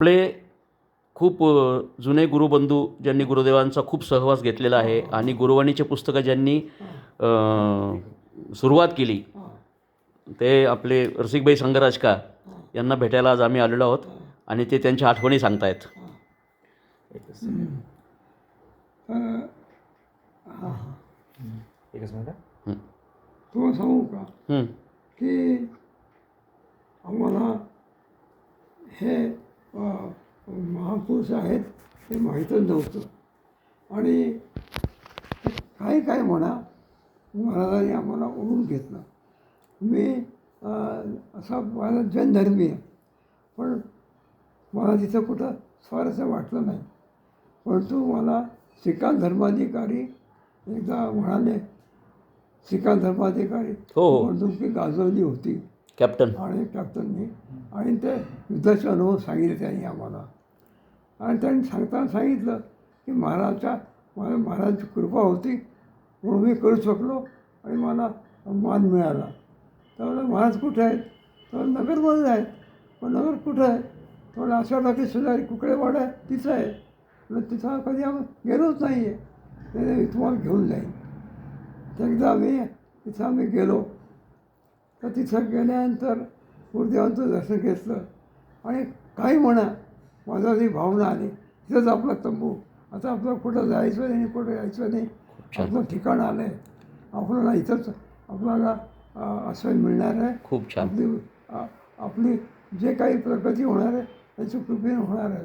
आपले खूप जुने गुरुबंधू ज्यांनी गुरुदेवांचा खूप सहवास घेतलेला आहे आणि गुरुवाणीचे पुस्तकं ज्यांनी सुरुवात केली ते आपले रसिकभाई संगराजका यांना भेटायला आज आम्ही आलेलो आहोत आणि ते त्यांच्या आठवणी सांगतायत एकच एकच मिनिट हं. तुम्हाला सांगू का हं. की आम्हाला हे महापुरुष आहेत हे माहीतच नव्हतं. आणि काही काय म्हणा महाराजांनी आम्हाला ओढून घेतलं. मी असा माझा जनधर्मी आहे. पण मला तिथं कुठं स्वारस्य वाटलं नाही. परंतु मला सिखान धर्माधिकारी एकदा म्हणाले सिखान धर्माधिकारी हो, हो. बंदुकी गाजवली होती. कॅप्टन. आणि कॅप्टननी आणि ते युद्धाचे अनुभव सांगितले त्यांनी आम्हाला. आणि त्यांनी सांगताना सांगितलं की महाराजच्या मला महाराजांची कृपा होती म्हणून मी करू शकलो आणि मला मान मिळाला. त्यामुळे महाराज कुठे आहेत? तर नगरमध्ये आहेत. पण नगर कुठं आहे? थोडं अशा टाकी शेजारी कुकडेवाडा आहे तिथं आहे. म्हटलं तिथं कधी आम्ही गेलोच नाही आहे तुम्हाला घेऊन जाईन एकदा आम्ही तिथं आम्ही गेलो. तर तिथं गेल्यानंतर गुरुदेवांचं दर्शन घेतलं. आणि काही म्हणा माझा जी भावना आली. तिथंच आपला तंबू. आता आपलं कुठं जायचं नाही कुठं यायचं नाही. आपलं ठिकाण आलं आहे. आपल्याला इथंच आपल्याला आश्रय मिळणार आहे. खूप छान. आपली आपली जे काही प्रगती होणार आहे त्याची कृपेने होणार आहे.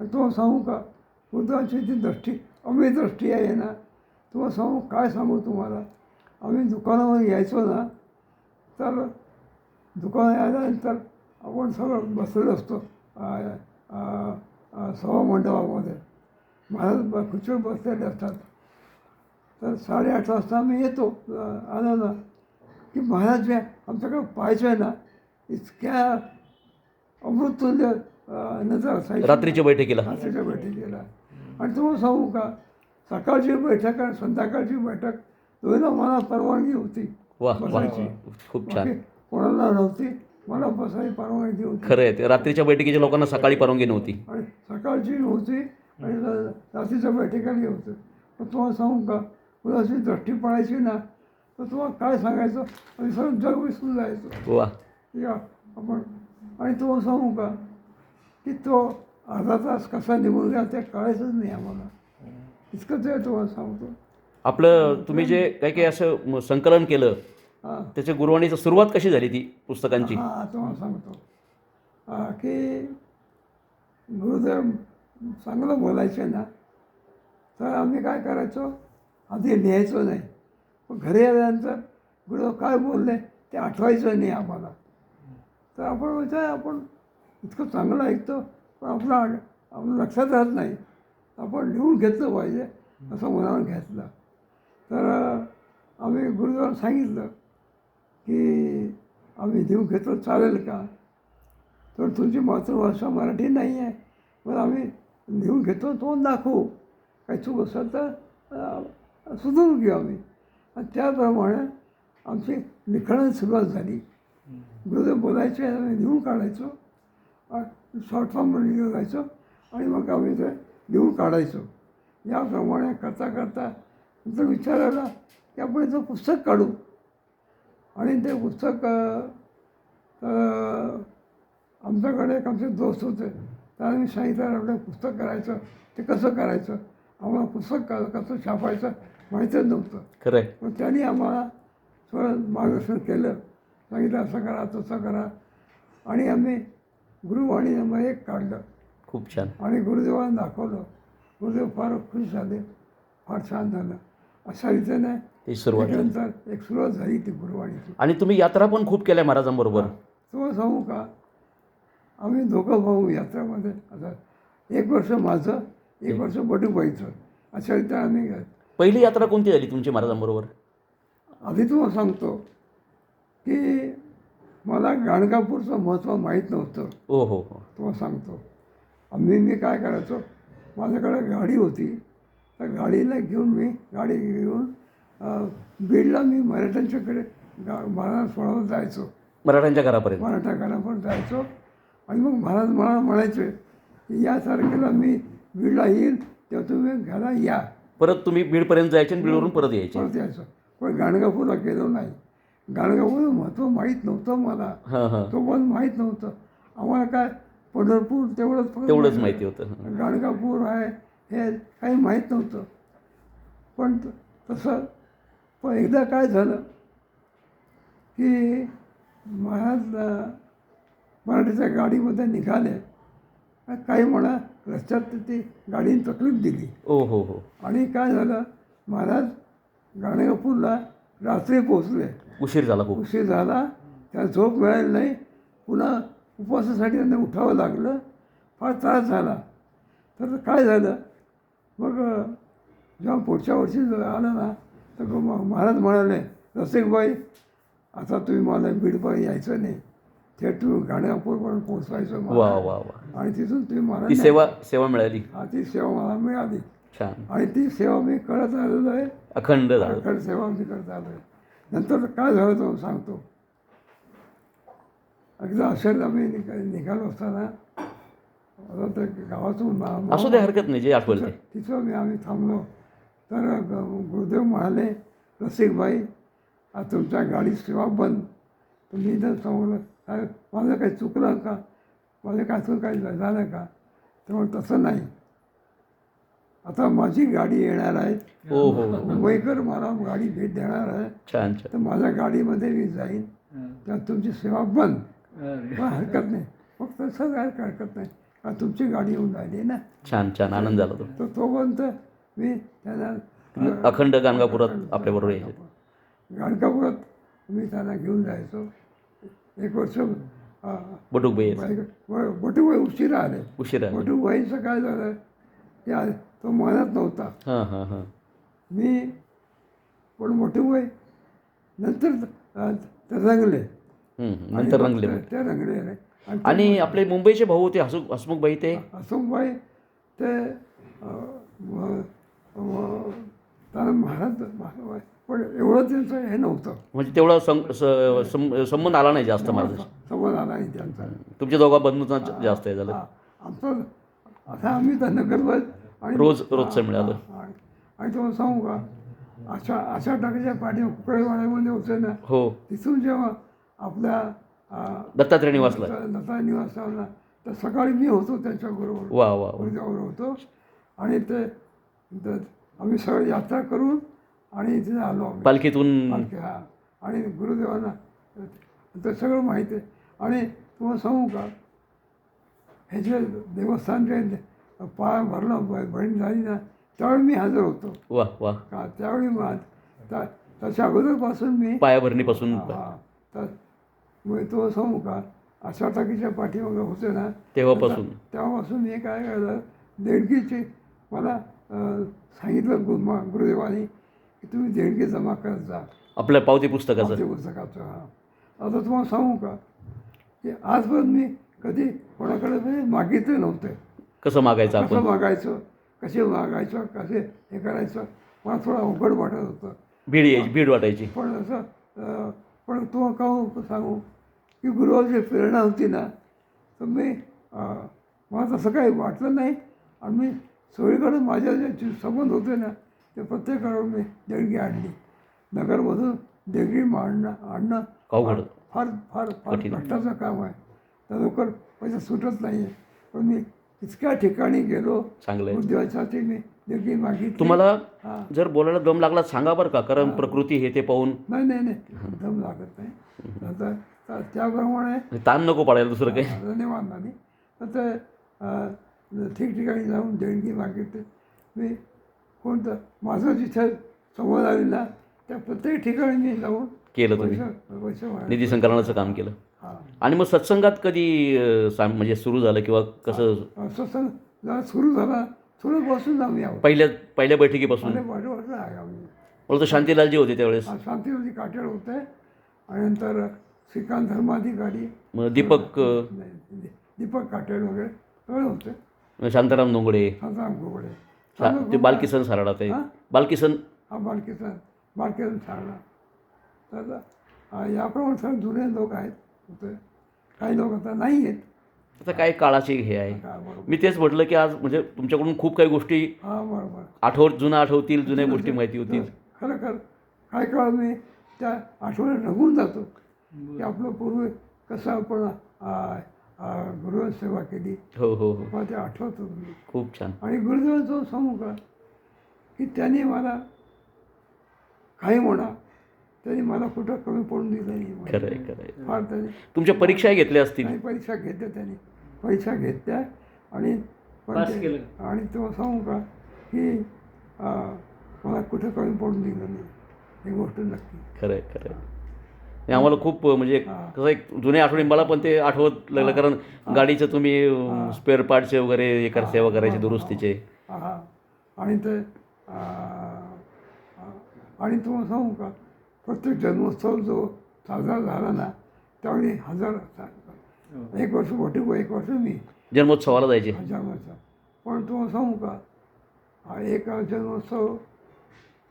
आणि तुम्हाला सांगू का बुद्धांची जी दृष्टी अमी दृष्टी आहे ना. तुम्हाला सांगू काय सांगू तुम्हाला? आम्ही दुकानामध्ये यायचो ना तर दुकानात आल्यानंतर आपण सगळं बसलेलो असतो. सभामंडपामध्ये महाराज खुर्चीवर बसलेले असतात. तर साडेआठ वाजता आम्ही येतो आलो ना की महाराज जे आमच्याकडे पाहायचं आहे ना इतक्या अमृततुल्य नजर असायची रात्रीच्या बैठकीला. रात्रीच्या बैठकीला. आणि तुम्हाला सांगू का सकाळची बैठक आणि संध्याकाळची बैठक दोन्हीला मला परवानगी होती. वा वा. बसायची. खूप छान. कोणाला नव्हती. मला बसायची परवानगी होती. खरं आहे ते. रात्रीच्या बैठकीच्या लोकांना सकाळी परवानगी नव्हती. आणि सकाळची होती आणि र- रात्रीच्या बैठकाली होतं. पण तुम्हाला सांगू का? उद्याची दृष्टी पडायची ना तर तुम्हाला काय सांगायचं? आणि सगळं जग विसरून जायचं. वा. या आपण आणि तुम्हाला सांगू का? की तो अर्धा तास कसा निघून गेला ते कळायचंच नाही आम्हाला. इतकं ते तुम्हाला सांगतो. आपलं तुम्ही जे काही काही असं म- संकलन केलं हां. त्याच्या गुरुवाणीची सुरुवात कशी झाली ती पुस्तकांची? हां तुम्हाला सांगतो. हां की गुरुदेव चांगलं बोलायचे ना तर आम्ही काय करायचो? आधी लिहायचो नाही. पण घरी आल्यानंतर गुरुदेव काय बोलले ते आठवायचं नाही आम्हाला. तर आपण विचार आपण इतकं चांगलं ऐकतो पण आपलं आपलं लक्षात राहत नाही. आपण लिहून घेतलं पाहिजे असं मनावर घेतलं. तर आम्ही गुरुद्वारा सांगितलं की आम्ही लिहून घेतो चालेल का? तर तुमची मातृभाषा मराठी नाही आहे पण आम्ही लिहून घेतो तो दाखवू. काही चूक असेल तर सुधारू घेऊ आम्ही. आणि त्याप्रमाणे आमची लिखाणाची सुरुवात झाली. गुरुदेव बोलायचे आम्ही लिहून काढायचो. शॉर्ट फॉर्ममध्ये लिहून जायचो आणि मग आम्ही ते लिहून काढायचो. याप्रमाणे करता करता नंतर विचार आला की आपण याचं पुस्तक काढू. आणि ते पुस्तक आमच्याकडे एक आमचे दोस्त होते त्याला मी सांगितलं आपलं पुस्तक करायचं ते कसं करायचं? आम्हाला पुस्तक कसं छापायचं माहीतच नव्हतं. खरं आहे पण त्यांनी आम्हाला थोडं मार्गदर्शन केलं. सांगितलं असं करा तसं करा. आणि आम्ही गुरुवाणी नंबर एक काढलं. खूप छान. आणि गुरुदेवांना दाखवलं. गुरुदेव फार खुश झाले फार छान झालं. अशा रीतीने ती सुरुवात झाली. त्याच्यानंतर एक सुरुवात झाली ती गुरुवाणीची आणि तुम्ही यात्रा पण खूप केल्या महाराजांबरोबर. तुम्हाला सांगू का? आम्ही दोघं भाऊ यात्रामध्ये आता एक वर्ष माझं एक वर्ष बटूबाईचं अशा रीतीने आम्ही. पहिली यात्रा कोणती झाली तुमची महाराजांबरोबर? आधी तुम्हाला सांगतो की मला गाणगापूरचं महत्त्व माहीत नव्हतं. ओ हो हो. तुम्हाला सांगतो. आम्ही मी काय करायचो? माझ्याकडे गाडी होती. गाडीला घेऊन मी गाडी घेऊन बीडला मी मराठ्यांच्याकडे गा महाराज सोडायला जायचो. मराठ्यांच्या घरापर्यंत? मराठा घरापर्यंत जायचो. आणि मग महाराज मला म्हणायचे की या तारखेला मी बीडला येईल तेव्हा तुम्ही घ्यायला या. परत तुम्ही बीडपर्यंत जायचे आणि बीडवरून परत यायचे? परत यायचं. पण गाणगापूरला गेलो नाही. गाणगापूरचं महत्त्व माहीत नव्हतं मला. तो पण माहीत नव्हतं. आम्हाला काय पंढरपूर तेवढंच तेवढंच माहिती होतं. गाणगापूर आहे हे काही माहीत नव्हतं. पण तसं पण एकदा काय झालं की महाराज मराठीच्या गाडीमध्ये निघाले. काही म्हणा रस्त्यात ती गाडीने तकलीफ दिली. ओ हो हो. आणि काय झालं महाराज गाणगापूरला रात्री पोचले उशीर झाला उशीर झाला. त्याला झोप मिळाली नाही. पुन्हा उपवासासाठी त्यांना उठावं लागलं. फार त्रास झाला. तर काय झालं मग जेव्हा पुढच्या वर्षी आलं ना तर महाराज म्हणाले रसिकबाई आता तुम्ही मला बीडपर्यंत यायचं नाही. थेट तुम्ही गाणगापूरपर्यंत पोचवायचं मला. वा वा वा. आणि तिथून तुम्ही मला ती सेवा सेवा मिळाली? हा ती सेवा मला मिळाली. छान. आणि ती सेवा मी करत आलेलो आहे. अखंड अखंड सेवा मी करत आलो आहे नंतर काय झालं तो सांगतो. एकदा असेल आम्ही निघ निघालो असताना आता त्या गावातून असू दे हरकत नाही जे आठवलं ते. तिथं मी आम्ही थांबलो. तर गुरुदेव म्हणाले रसिकबाई आज तुमच्या गाडी सेवा बंद. तर मी तर समोर काय माझं काही चुकलं का? माझं काय अजून काही झालं का? तेव्हा तसं नाही. आता माझी गाडी येणार आहे. हो हो हो. मुंबईकर मला गाडी भेट देणार आहे. छान तर माझ्या गाडीमध्ये मी जाईन. तेव्हा तुमची सेवा बंद. हरकत नाही. फक्त काय हरकत नाही. तुमची गाडी येऊन राहिली ना? छान छान. आनंद झाला तो. तर तोपर्यंत मी त्यांना अखंड गाणगापुरात आपल्याबरोबर यायचे. गाणगापुरात मी त्यांना घेऊन जायचो. एक वर्ष बटुकबाई यायचे. बाई- बटूबाई उशिरा आले. उशिरा बटूबाईचं काय झालं की आ- तो मनात नव्हता. हां हां हां. मी पण मोठे नंतर ते रंगले. नंतर रंगले. ते- ते रंगले. आणि आपले मुंबईचे भाऊ होते हसमुख हसमुखबाई ते. हसमुखबाई ते महाराज पण एवढं त्यांचं हे नव्हतं. म्हणजे तेवढा संबंध आला नाही जास्त महाराज समज आला नाही त्यांचा. तुमच्या दोघा बंधूंचा जास्त हे झालं. आमचं आता आम्ही त्यांना करतो आणि रोज रोजचं मिळालं. आणि- तुम्हाला सांगू का अशा अशा टाकाच्या पाठी कुकळेवाड्यामध्ये होते ना हो. तिथून जेव्हा आपल्या दत्तात्रय निवासला. लता निवासाला. तर सकाळी मी होतो त्यांच्याबरोबर. वा वा वा. गुरुदेवावर होतो. आणि ते आम्ही सगळं यात्रा करून आणि इथे आलो पालखीतून पालखी हा. आणि गुरुदेवांना ते सगळं माहिती आहे. आणि तुम्हाला सांगू का हे जे देवस्थान जे पाय भरलं बहीण झाली ना त्यावेळी मी हजर होतो. वा वा. का त्यावेळी त्याच्या अगोदरपासून मी पायाभरणीपासून मग तो सांगू का अशा टाकीच्या पाठीमागं होते ना. तेव्हापासून. तेव्हापासून मी काय केलं देणगीची मला सांगितलं गुरुमा गुरुदेवानी की तुम्ही देणगी जमा करत जा. आपल्या पावती पुस्तकाचं. पावती पुस्तकाचं हा. आता तुम्हाला सांगू का? की आजपर्यंत मी कधी कोणाकडे म्हणजे मागितले नव्हते. कसं मागायचं कसं मागायचं? कसे मागायचं? कसे हे करायचं? मला थोडं अवघड वाटत होतं. भीड यायची भीड वाटायची. पण असं पण तो का सांगू? की गुरुवारची प्रेरणा होती ना तर मी मला तसं काही वाटलं नाही. आणि मी सगळीकडे माझ्या जे संबंध होते ना ते प्रत्येकाकडे मी देणगी आणली. नगरमधून देणगी आणणं आणणं अवघड. फार फार फार. कष्टाचं काम आहे. त्या लवकर पैसे सुटत नाही आहे पण मी इतक्या ठिकाणी गेलो उद्योगासाठी मी देणगी मागितली. तुम्हाला जर बोलायला दम लागला सांगा बरं का कारण प्रकृती हे ते पाहून. नाही नाही नाही. दम लागत नाही. आता त्या- त्याप्रमाणे ताण नको पाडायला दुसरं काही. धन्यवाद नाही तर ते ठिकठिकाणी जाऊन देणगी मागितली. मी कोणतं माझं जिथे संवाद आली ना त्या प्रत्येक ठिकाणी मी जाऊन केलं तुम्ही. निधी संकलनाचं काम केलं. आणि मग सत्संगात कधी म्हणजे सुरू झालं किंवा कसं? सत्संग सुरू झाला. थोडं बसून आम्ही पहिल्या पहिल्या बैठकीपासून. मला तर शांतीलालजी होते त्यावेळेस. शांतीवती काटेड होते. आणि नंतर श्रीकांत धर्माधिकारी. मग दीपक नाही, दीपक काटेड वगैरे सगळे होते. शांताराम दोंगडे शांताराम गोगडे शा- ते बालकिसन साराडा ते. हां? बालकिसन. हा बालकिसन. बालकिसन सारला तर अं, याप्रमाणे सगळे जुने लोक आहेत. होते. काही लोक आता नाही आहेत. आता काय काळाची हे आहे. बरोबर. मी तेच म्हटलं की आज म्हणजे तुमच्याकडून खूप काही गोष्टी हा बरोबर. आठवत जुनं आठवतील जुन्या गोष्टी माहिती होतील. खरं खरं. काय काळ मी त्या आठवड्यात रंगून जातो. की आपलं पूर्वी कसं आपण आ, आ, गुरुसेवा केली. हो हो हो. मला ते आठवत होतं मी खूप छान. आणि गुरुदेवांचं सांगू का की त्यांनी मला काही म्हणा त्यांनी मला कुठं कमी पडून दिलं नाही खरं आहे खरं आहे. फार त्यांनी तुमच्या परीक्षाही घेतल्या असतील? आणि परीक्षा घेतल्या त्यांनी. परीक्षा घेतल्या आणि पण पास ते- केलं. आणि तो सांगू का की अं, मला कुठं कमी पडून दिलं नाही. ही गोष्ट नक्की. खरं आहे खरं आहे. नाही, आम्हाला खूप म्हणजे हा. कसं एक जुने आठवणी मला पण ते आठवत लागलं कारण गाडीचं तुम्ही स्पेअर पार्टचे वगैरे हे कर सेवा करायचे दुरुस्तीचे. हा. आणि ते आणि तुम्हाला सांगू का प्रत्येक जन्मोत्सव जो साजरा झाला ना त्यावेळी हजार असतात एक वर्ष मोठी एक वर्ष मी. जन्मोत्सवाला जायचे. जन्मोत्सव. पण तुम्हाला सांगू का हा एक जन्मोत्सव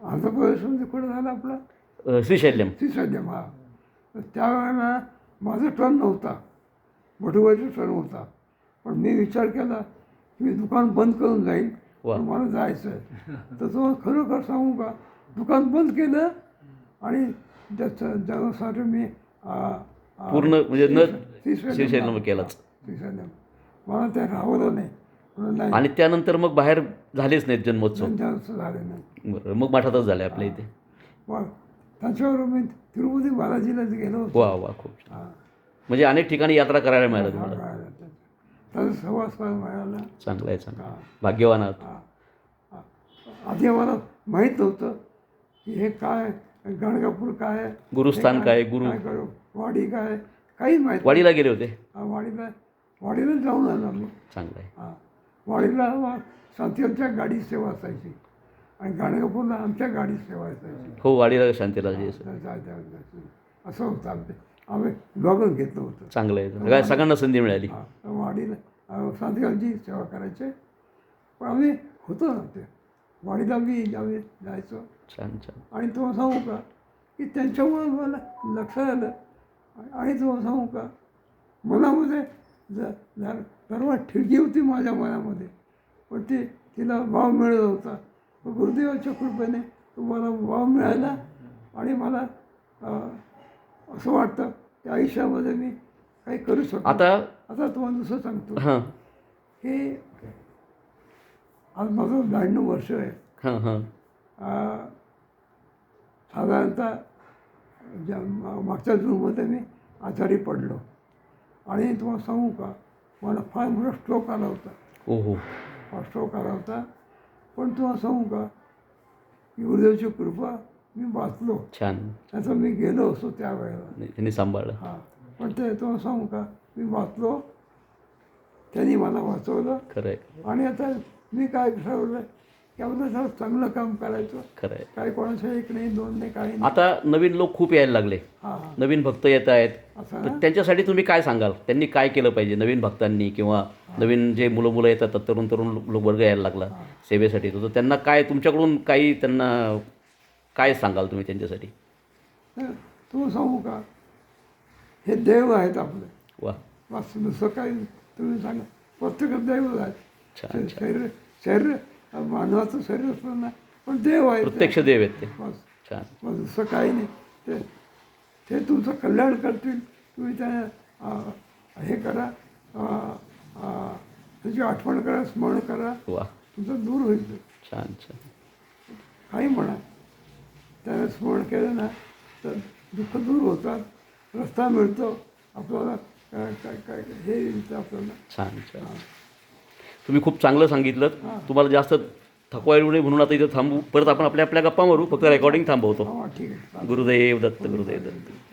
आंध्र प्रदेशमध्ये कुठं झाला आपला? श्रीशैल्यम. श्रीसैन्यम हा. त्यावेळेला माझा टर्न नव्हता. मोठोबाचा टर्न होता. पण मी विचार केला की मी दुकान बंद करून. पण मला जायचं आहे तर तो खरोखर सांगू का दुकान बंद केलं आणि त्याचं जन्मासाठी मी पूर्ण म्हणजे केलाच. मला ते राहवलं नाही. आणि त्यानंतर मग बाहेर झालेच नाहीत जन्मोत्सव. झाले नाही. मग मठातच झाले आपल्या इथे. त्याच्यावर मी तिरुपती बालाजीला गेलो वा वा खूप छान. म्हणजे अनेक ठिकाणी यात्रा करायला मिळालं तुम्हाला. त्याचं. सहवास मला मिळाला. चांगलं आहे चांगलं. भाग्यवान आहात. आधी आम्हाला माहीत नव्हतं की हे काय गाणगापूर काय गुरुस्थान काय, गुरु- वाडी काय काही माहीत वाडीला गेले होते? वाडीला वाडीला जाऊन आलो आम्ही. चांगलं आहे. वाडीला साथीच्या गाडी सेवा असायची. आणि गाणगापूरला आमच्या गाडी सेवा असायची हो वाडीला शांतीला जे असं. असं होतं आमचे. आम्ही बघून घेतलं होतं. चांगलं आहे. सगळ्या सगळ्यांना संधी मिळाली. हा, वाडीला साधगावची सेवा करायचे. पण आम्ही होतो ना ते. वाडीला बी आम्ही जायचो. छान छान. आणि तुम्हाला सांगू का की त्यांच्यामुळे मला लक्षात आलं. आणि तुम्हाला सांगू का मनामध्ये ज- जर सर्वात ठिणगी होती माझ्या मनामध्ये. पण ती तिला भाव मिळत होता. गुरुदेवाच्या कृपेने तो मला भाव मिळाला आणि मला असं वाटतं की आयुष्यामध्ये मी काही करू शकतो. आता आता तुम्हाला दुसरं सांगतो. हां. की आज माझं ब्याण्णव वर्ष आहे. हां हां. साधारणतः ज्या मागच्या जूनमध्ये मी आजारी पडलो. आणि तुम्हाला सांगू का मला फार मोठा स्ट्रोक आला होता. हो स्ट्रोक आला होता. पण तुम्हाला सांगू का गुरुदेवची कृपा मी वाचलो. छान. त्याचं मी गेलो असतो त्यावेळेला नाही, त्यांनी सांभाळलं. हां. पण ते तुम्हाला सांगू का मी वाचलो त्यांनी मला वाचवलं. खरं आणि आता मी काय ठरवलं चांगलं काम करायचं खरं आहे काय कोणाचं एक नाही दोन नाही काही नाही. आता नवीन लोक खूप यायला लागले. हां. हां नवीन भक्त येत आहेत. असं तर त्यांच्यासाठी तुम्ही काय सांगाल? त्यांनी काय केलं पाहिजे? नवीन भक्तांनी किंवा नवीन जे मुलं मुलं येतात तरुण तरुण लोक वर्ग यायला लागला सेवेसाठी. तर त्यांना काय तुमच्याकडून काही त्यांना काय सांगाल तुम्ही त्यांच्यासाठी? तू सांगू का? हे देव आहेत आपले. वा. बस दुसरं काही तुम्ही सांगा प्रत्येक देव आहेत. शरीर शरीर मानवाचं शरीर असतं ना पण देव आहे. प्रत्यक्ष देव आहेत ते. बस. छान. मग दुसरं काही नाही. ते ते तुमचं कल्याण करतील. तुम्ही त्या हे करा. त्याची आठवण करा स्मरण करा. वा. तुमचं दूर होईल ते. छान छान. काही म्हणा. त्याला स्मरण केलं ना तर दुःख दूर होतात. रस्ता मिळतो. आपल्याला काय काय काय हे येतं आपल्याला. छान छान. तुम्ही खूप चांगलं सांगितलं तुम्हाला जास्त थकवा येऊ नये म्हणून आता इथं थांबू. परत आपण आपल्या आपल्या गप्पा मारू. फक्त रेकॉर्डिंग थांबवतो. हा ठीक आहे. गुरुदेव दत्त गुरुदेव दत्त.